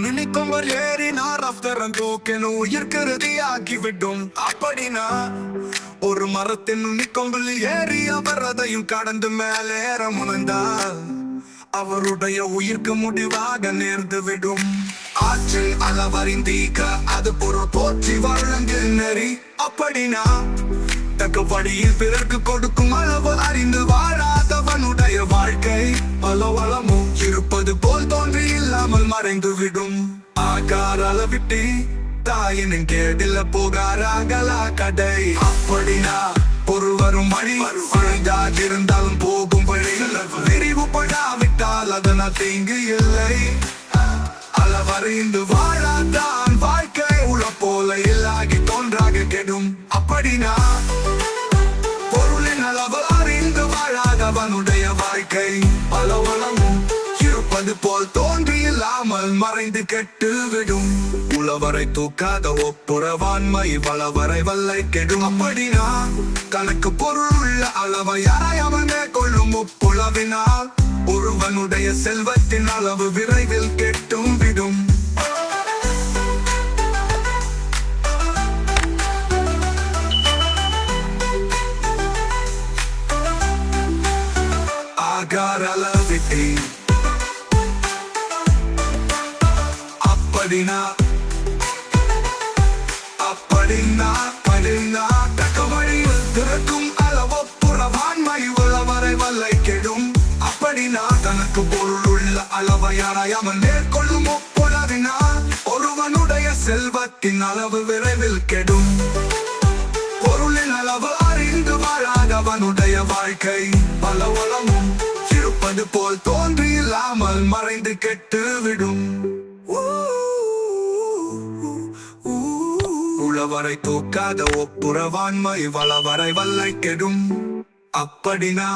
நினைக்கும் ஒரு ஏறினார் அப்தரம் தூக்கணும் உயிர்கருதி ஆக்கிவிடும் அப்படின்னா ஒரு மரத்தின் நுனிக்கொம்பில் ஏறி அவர் அதையும் கடந்து மேலேற முனைந்தால் அவருடைய உயிர்க்கு முடிவாக நேர்ந்து விடும். ஆற்றில் அளவறிந்தீக்க அது பொருள் போற்றி வழங்கு நெறி. அப்படின்னா தக்க வழியில் பிறர்க்கு கொடுக்கும் அளவு அறிந்து வாழ இல்லாமல் மறைந்து விடும். ஆகார அளவிட்டு தாயினின் கேடில போகாராகலா கடை. அப்படினா பொருள் வரும் வழி இருந்தாலும் போகும் வழி. விரிவுபடாவிட்டால் அதனால் தீங்கு இல்லை. அளவறிந்து வாழாதான் வாழ்க்கை உள்ள போல இல்லாகி தோன்றாக கெடும். அப்படினா பொருளின் அளவு அறிந்து வாழாதவனுடைய வாழ்க்கை பல வளமும் இருப்பது போல் தோன்றி இல்லாமல் மறைந்து கெட்டு விடும் உழவரை தூக்காத ஒப்புரவான்மை வளவரை வல்லை கெடும். அப்படினா தனக்கு பொருள் உள்ள அளவை யாரை அவனே கொள்ளும் ஒப்புளவினால் ஒருவனுடைய செல்வத்தின் அளவு விரைவில் கெட்டும் விடும். ஆகார அளவிட்டு அப்படின்னா அப்படின்னா தக்க வழியில் திறக்கும் அளவு புறவான்மை உள்ளவரை வல்லை கெடும். அப்படின்னா தனக்கு பொருள் உள்ள மேற்கொள்ளும் ஒருவனுடைய செல்வத்தின் அளவு விரைவில் கெடும். பொருளின் அளவு அறிந்து வாழாதவனுடைய வாழ்க்கை பல வளமும் இருப்பது போல் மறைந்து கெட்டு விடும் உழவரை தூக்காத ஒப்புரவான்மை வளவரை வல்லை கெடும். அப்படினா